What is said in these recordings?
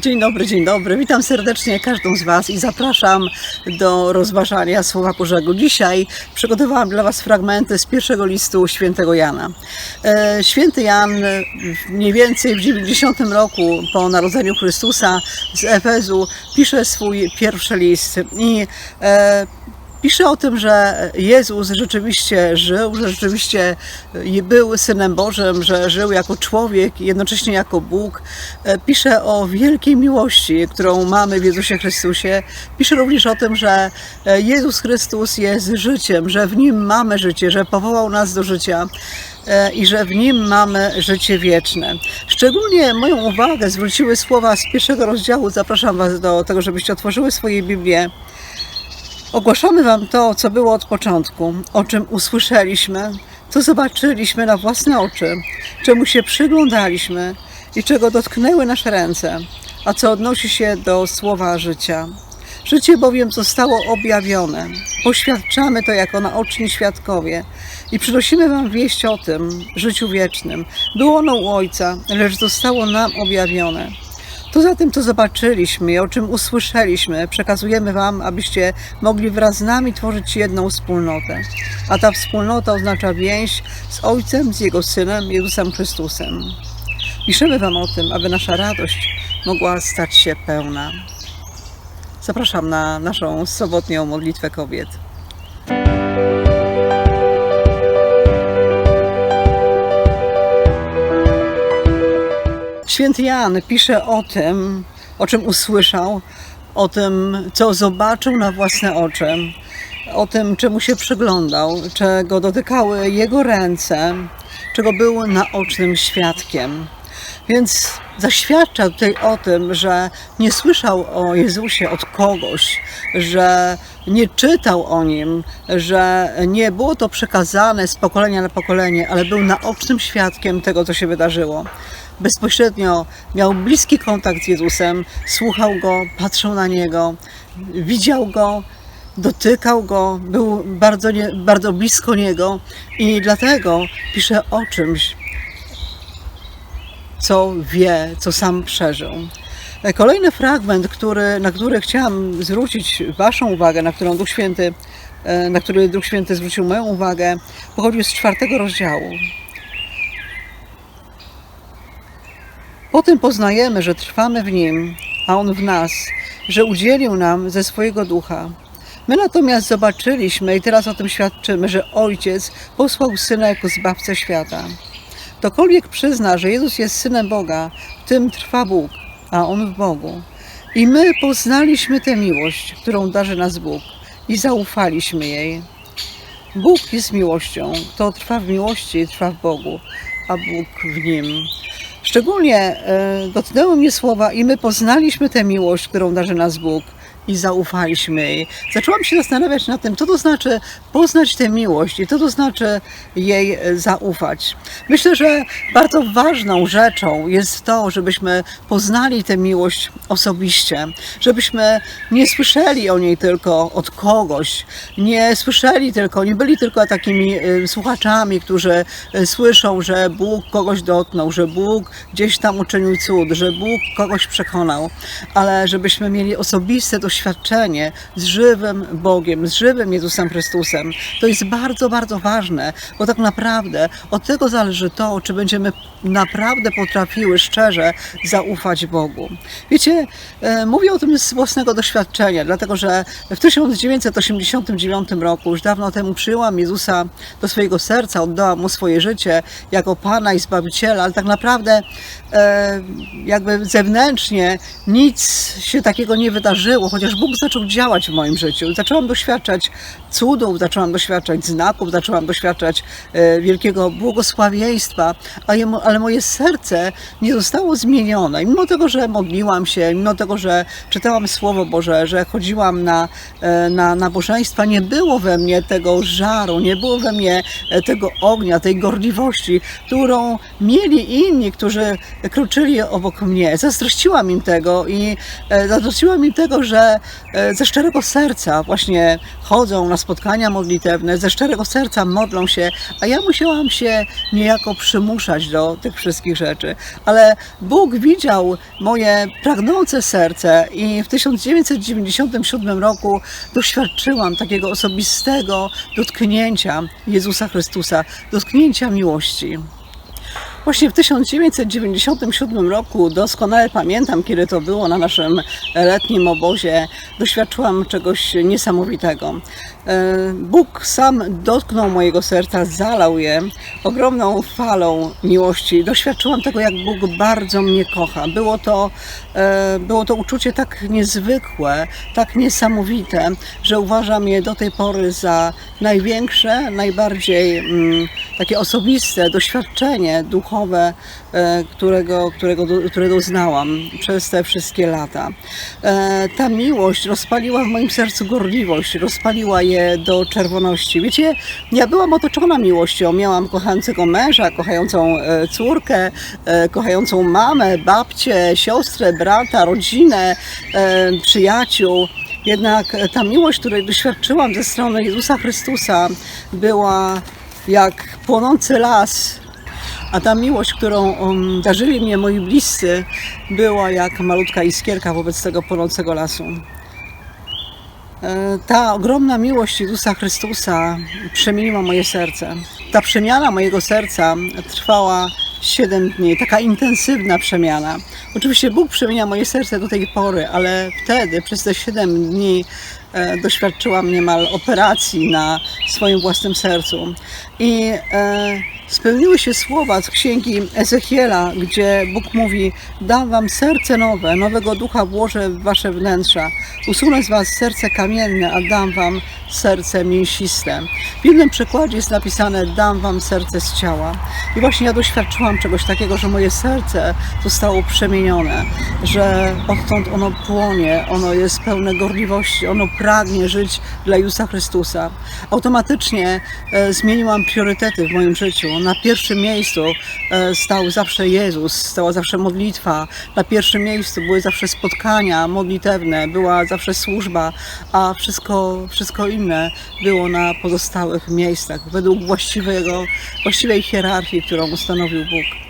Dzień dobry, dzień dobry. Witam serdecznie każdą z Was i zapraszam do rozważania Słowa Bożego. Dzisiaj przygotowałam dla Was fragmenty z pierwszego listu świętego Jana. E, Święty Jan e, mniej więcej w 90 roku po narodzeniu Chrystusa z Efezu pisze swój pierwszy list i e, Pisze o tym, że Jezus rzeczywiście żył, że rzeczywiście był Synem Bożym, że żył jako człowiek i jednocześnie jako Bóg. Pisze o wielkiej miłości, którą mamy w Jezusie Chrystusie. Pisze również o tym, że Jezus Chrystus jest życiem, że w Nim mamy życie, że powołał nas do życia e, i że w Nim mamy życie wieczne. Szczególnie moją uwagę zwróciły słowa z pierwszego rozdziału. Zapraszam Was do tego, żebyście otworzyły swoje Biblię. Ogłaszamy Wam to, co było od początku, o czym usłyszeliśmy, co zobaczyliśmy na własne oczy, czemu się przyglądaliśmy i czego dotknęły nasze ręce, a co odnosi się do słowa życia. Życie bowiem zostało objawione. Poświadczamy to jako naoczni świadkowie i przynosimy Wam wieść o tym życiu wiecznym. Było ono u Ojca, lecz zostało nam objawione. To za tym, co zobaczyliśmy i o czym usłyszeliśmy, przekazujemy Wam, abyście mogli wraz z nami tworzyć jedną wspólnotę. A ta wspólnota oznacza więź z Ojcem, z Jego Synem, Jezusem Chrystusem. Piszemy Wam o tym, aby nasza radość mogła stać się pełna. Zapraszam na naszą sobotnią modlitwę kobiet. Święty Jan pisze o tym, o czym usłyszał, o tym, co zobaczył na własne oczy, o tym, czemu się przyglądał, czego dotykały jego ręce, czego był naocznym świadkiem. Więc zaświadcza tutaj o tym, że nie słyszał o Jezusie od kogoś, że nie czytał o nim, że nie było to przekazane z pokolenia na pokolenie, ale był naocznym świadkiem tego, co się wydarzyło. Bezpośrednio miał bliski kontakt z Jezusem, słuchał go, patrzył na niego, widział go, dotykał go, był bardzo, nie, bardzo blisko niego i dlatego pisze o czymś, co wie, co sam przeżył. Kolejny fragment, który, na który chciałam zwrócić Waszą uwagę, na którą Duch Święty, e, na który Duch Święty zwrócił moją uwagę, pochodził z czwartego rozdziału. Po tym poznajemy, że trwamy w Nim, a On w nas, że udzielił nam ze swojego ducha. My natomiast zobaczyliśmy i teraz o tym świadczymy, że Ojciec posłał Syna jako Zbawcę świata. Ktokolwiek przyzna, że Jezus jest Synem Boga, tym trwa Bóg, a On w Bogu. I my poznaliśmy tę miłość, którą darzy nas Bóg i zaufaliśmy jej. Bóg jest miłością. Kto trwa w miłości, trwa w Bogu, a Bóg w Nim. Szczególnie e, dotknęły mnie słowa i my poznaliśmy tę miłość, którą darzy nas Bóg i zaufaliśmy jej. Zaczęłam się zastanawiać nad tym, co to znaczy poznać tę miłość i co to znaczy jej e, zaufać. Myślę, że bardzo ważną rzeczą jest to, żebyśmy poznali tę miłość osobiście, żebyśmy nie słyszeli o niej tylko od kogoś, nie słyszeli tylko, nie byli tylko takimi e, słuchaczami, którzy e, słyszą, że Bóg kogoś dotknął, że Bóg gdzieś tam uczynił cud, że Bóg kogoś przekonał, ale żebyśmy mieli osobiste doświadczenie z żywym Bogiem, z żywym Jezusem Chrystusem. To jest bardzo, bardzo ważne, bo tak naprawdę od tego zależy to, czy będziemy naprawdę potrafiły szczerze zaufać Bogu. Wiecie, e, mówię o tym z własnego doświadczenia, dlatego że w 1989 roku, już dawno temu przyjęłam Jezusa do swojego serca, oddałam Mu swoje życie jako Pana i Zbawiciela, ale tak naprawdę e, jakby zewnętrznie nic się takiego nie wydarzyło, chociaż Bóg zaczął działać w moim życiu. Zaczęłam doświadczać cudów, zaczęłam doświadczać znaków, zaczęłam doświadczać e, wielkiego błogosławieństwa, ale moje serce nie zostało zmienione. I mimo tego, że modliłam się, mimo tego, że czytałam Słowo Boże, że chodziłam na, e, na nabożeństwa, nie było we mnie tego żaru, nie było we mnie e, tego ognia, tej gorliwości, którą mieli inni, którzy kroczyli obok mnie. Zazdrościłam im tego i zazdrościłam im tego, że e, ze szczerego serca właśnie chodzą na spotkania modlitewne, ze szczerego serca modlą się, a ja musiałam się niejako przymuszać do tych wszystkich rzeczy. Ale Bóg widział moje pragnące serce i w 1997 roku doświadczyłam takiego osobistego dotknięcia Jezusa Chrystusa, dotknięcia miłości. Właśnie w 1997 roku, doskonale pamiętam, kiedy to było na naszym letnim obozie, doświadczyłam czegoś niesamowitego. E, Bóg sam dotknął mojego serca, zalał je ogromną falą miłości. Doświadczyłam tego, jak Bóg bardzo mnie kocha. Było to, e, było to uczucie tak niezwykłe, tak niesamowite, że uważam je do tej pory za największe, najbardziej mm, takie osobiste doświadczenie duchowe, e, którego, którego, które doznałam przez te wszystkie lata. E, Ta miłość rozpaliła w moim sercu gorliwość, rozpaliła je do czerwoności. Wiecie, ja byłam otoczona miłością. Miałam kochającego męża, kochającą e, córkę, kochającą mamę, babcię, siostrę, brata, rodzinę, przyjaciół. Jednak ta miłość, której doświadczyłam ze strony Jezusa Chrystusa, była jak płonący las, a ta miłość, którą um, darzyli mnie moi bliscy, była jak malutka iskierka wobec tego płonącego lasu. E, Ta ogromna miłość Jezusa Chrystusa przemieniła moje serce. Ta przemiana mojego serca trwała 7 dni, taka intensywna przemiana. Oczywiście Bóg przemienia moje serce do tej pory, ale wtedy, przez te 7 dni, doświadczyłam niemal operacji na swoim własnym sercu. I e, spełniły się słowa z księgi Ezechiela, gdzie Bóg mówi: Dam wam serce nowe, nowego ducha włożę w wasze wnętrza. Usunę z was serce kamienne, a dam wam serce mięsiste. W innym przykładzie jest napisane: Dam wam serce z ciała. I właśnie ja doświadczyłam czegoś takiego, że moje serce zostało przemienione, że odtąd ono płonie, ono jest pełne gorliwości, ono pragnie żyć dla Jezusa Chrystusa. Automatycznie e, zmieniłam priorytety w moim życiu. Na pierwszym miejscu e, stał zawsze Jezus, stała zawsze modlitwa. Na pierwszym miejscu były zawsze spotkania modlitewne, była zawsze służba, a wszystko, wszystko inne było na pozostałych miejscach, według właściwego, właściwej hierarchii, którą ustanowił Bóg.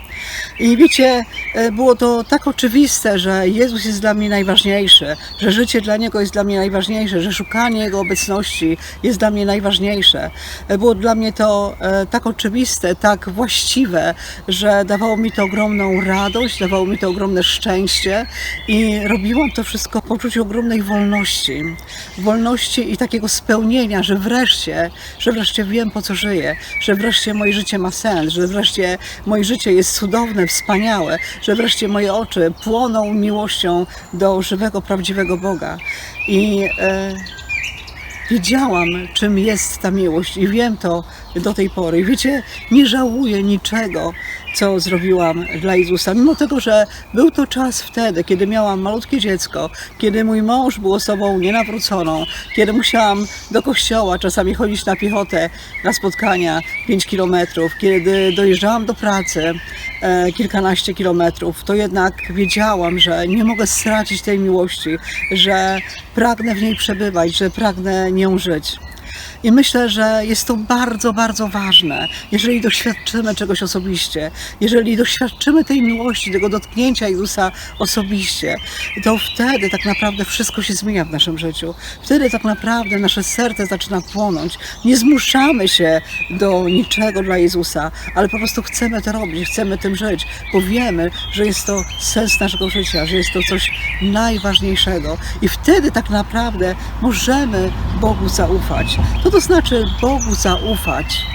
I wiecie, e, było to tak oczywiste, że Jezus jest dla mnie najważniejszy, że życie dla Niego jest dla mnie najważniejsze, że szukanie Jego obecności jest dla mnie najważniejsze. E, Było dla mnie to e, tak oczywiste, tak właściwe, że dawało mi to ogromną radość, dawało mi to ogromne szczęście i robiłam to wszystko w poczuciu ogromnej wolności. Wolności i takiego spełnienia, że wreszcie, że wreszcie wiem po co żyję, że wreszcie moje życie ma sens, że wreszcie moje życie jest cudowne, wspaniałe, że wreszcie moje oczy płoną miłością do żywego, prawdziwego Boga. I e, wiedziałam, czym jest ta miłość i wiem to do tej pory. Wiecie, nie żałuję niczego, co zrobiłam dla Jezusa. Mimo tego, że był to czas wtedy, kiedy miałam malutkie dziecko, kiedy mój mąż był osobą nienawróconą, kiedy musiałam do kościoła czasami chodzić na piechotę, na spotkania 5 kilometrów, kiedy dojeżdżałam do pracy e, kilkanaście kilometrów, to jednak wiedziałam, że nie mogę stracić tej miłości, że pragnę w niej przebywać, że pragnę nią żyć. I myślę, że jest to bardzo, bardzo ważne, jeżeli doświadczymy czegoś osobiście, jeżeli doświadczymy tej miłości, tego dotknięcia Jezusa osobiście, to wtedy tak naprawdę wszystko się zmienia w naszym życiu. Wtedy tak naprawdę nasze serce zaczyna płonąć. Nie zmuszamy się do niczego dla Jezusa, ale po prostu chcemy to robić, chcemy tym żyć, bo wiemy, że jest to sens naszego życia, że jest to coś najważniejszego. I wtedy tak naprawdę możemy Bogu zaufać. Co to znaczy Bogu zaufać?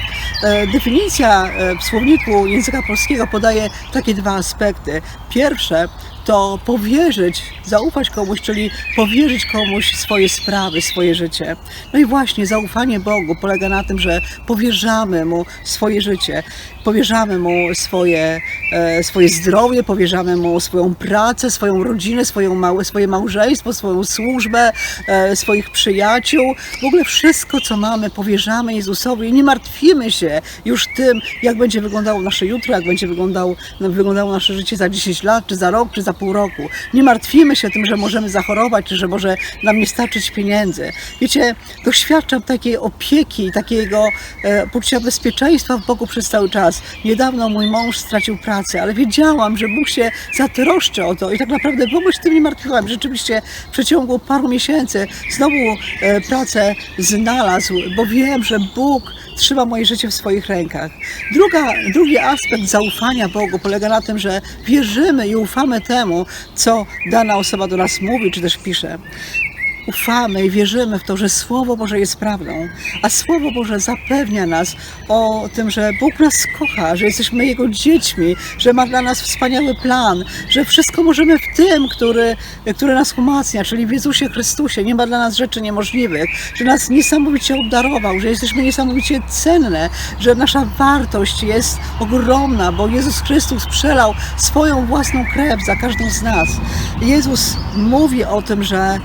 E, Definicja e, w słowniku języka polskiego podaje takie dwa aspekty. Pierwsze to powierzyć, zaufać komuś, czyli powierzyć komuś swoje sprawy, swoje życie. No i właśnie zaufanie Bogu polega na tym, że powierzamy Mu swoje życie. powierzamy Mu swoje, e, swoje zdrowie, powierzamy Mu swoją pracę, swoją rodzinę, swoją małe, swoje małżeństwo, swoją służbę, e, swoich przyjaciół. W ogóle wszystko, co mamy, powierzamy Jezusowi i nie martwimy się już tym, jak będzie wyglądało nasze jutro, jak będzie wyglądał, wyglądało nasze życie za 10 lat, czy za rok, czy za pół roku. Nie martwimy się tym, że możemy zachorować, czy że może nam nie starczyć pieniędzy. Wiecie, doświadczam takiej opieki, takiego e, poczucia bezpieczeństwa w Bogu przez cały czas. Niedawno mój mąż stracił pracę, ale wiedziałam, że Bóg się zatroszczy o to i tak naprawdę w ogóle się tym nie martwiłam. Rzeczywiście w przeciągu paru miesięcy znowu e, pracę znalazł, bo wiem, że Bóg trzyma moje życie w swoich rękach. Druga, drugi aspekt zaufania Bogu polega na tym, że wierzymy i ufamy temu, co dana osoba do nas mówi, czy też pisze ufamy i wierzymy w to, że Słowo Boże jest prawdą, a Słowo Boże zapewnia nas o tym, że Bóg nas kocha, że jesteśmy Jego dziećmi, że ma dla nas wspaniały plan, że wszystko możemy w tym, który, który nas umacnia, czyli w Jezusie Chrystusie. Nie ma dla nas rzeczy niemożliwych, że nas niesamowicie obdarował, że jesteśmy niesamowicie cenne, że nasza wartość jest ogromna, bo Jezus Chrystus przelał swoją własną krew za każdą z nas. Jezus mówi o tym, że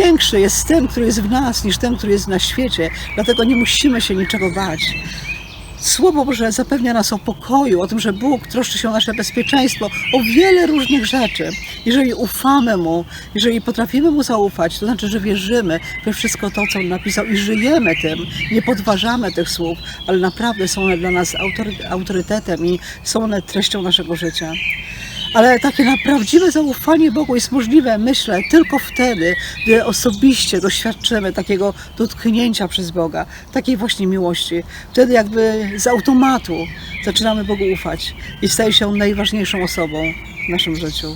większy jest ten, który jest w nas, niż ten, który jest na świecie. Dlatego nie musimy się niczego bać. Słowo Boże zapewnia nas o pokoju, o tym, że Bóg troszczy się o nasze bezpieczeństwo, o wiele różnych rzeczy. Jeżeli ufamy Mu, jeżeli potrafimy Mu zaufać, to znaczy, że wierzymy we wszystko to, co On napisał i żyjemy tym, nie podważamy tych słów, ale naprawdę są one dla nas autory- autorytetem i są one treścią naszego życia. Ale takie na prawdziwe zaufanie Bogu jest możliwe, myślę, tylko wtedy, gdy osobiście doświadczymy takiego dotknięcia przez Boga, takiej właśnie miłości. Wtedy jakby z automatu zaczynamy Bogu ufać i staje się On najważniejszą osobą w naszym życiu.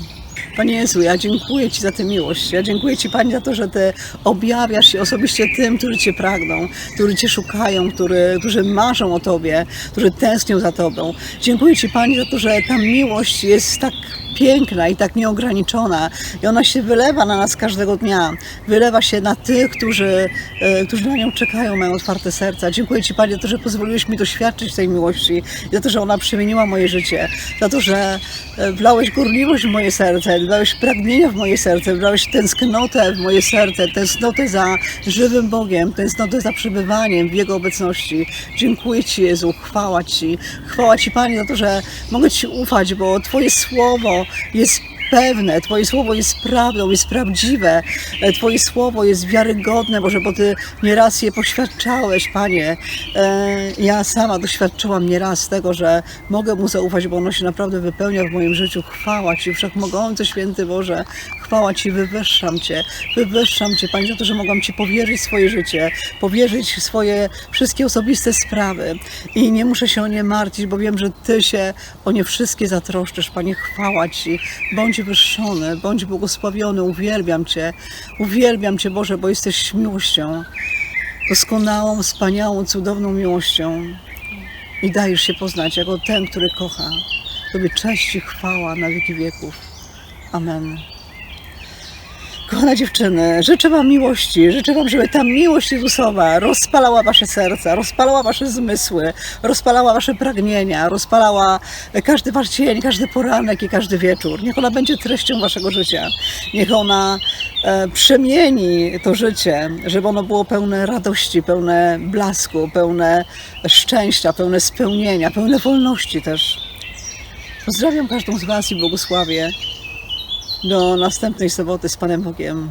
Panie Jezu, ja dziękuję Ci za tę miłość. Ja dziękuję Ci, Panie, za to, że Ty objawiasz się osobiście tym, którzy Cię pragną, którzy Cię szukają, który, którzy marzą o Tobie, którzy tęsknią za Tobą. Dziękuję Ci, Panie, za to, że ta miłość jest tak piękna i tak nieograniczona i ona się wylewa na nas każdego dnia. Wylewa się na tych, którzy, e, którzy na nią czekają, mają otwarte serca. Dziękuję Ci, Panie, za to, że pozwoliłeś mi doświadczyć tej miłości, za to, że ona przemieniła moje życie, za to, że e, wlałeś gorliwość w moje serce, wlałeś pragnienia w moje serce, wlałeś tęsknotę w moje serce, tęsknotę za żywym Bogiem, tęsknotę za przebywaniem w Jego obecności. Dziękuję Ci, Jezu, chwała Ci. Chwała Ci, Panie, za to, że mogę Ci ufać, bo Twoje słowo jest pewne, Twoje słowo jest prawdą, jest prawdziwe, E, Twoje słowo jest wiarygodne, Boże, bo Ty nieraz je poświadczałeś, Panie. E, Ja sama doświadczyłam nieraz tego, że mogę Mu zaufać, bo ono się naprawdę wypełnia w moim życiu. Chwała Ci, Wszechmogący Święty Boże, chwała Ci, wywyższam Cię, wywyższam Cię, Panie, za to, że mogłam Ci powierzyć swoje życie, powierzyć swoje wszystkie osobiste sprawy. I nie muszę się o nie martwić, bo wiem, że Ty się o nie wszystkie zatroszczysz, Panie, chwała Ci, bądź bądź błogosławiony, uwielbiam Cię, uwielbiam Cię, Boże, bo jesteś miłością, doskonałą, wspaniałą, cudowną miłością i dajesz się poznać jako ten, który kocha. Tobie cześć i chwała na wieki wieków. Amen. Kochane dziewczyny, życzę Wam miłości, życzę Wam, żeby ta miłość Jezusowa rozpalała Wasze serca, rozpalała Wasze zmysły, rozpalała Wasze pragnienia, rozpalała każdy Wasz dzień, każdy poranek i każdy wieczór. Niech ona będzie treścią Waszego życia. Niech ona e, przemieni to życie, żeby ono było pełne radości, pełne blasku, pełne szczęścia, pełne spełnienia, pełne wolności też. Pozdrawiam każdą z Was i błogosławię. Do następnej soboty z Panem Bogiem.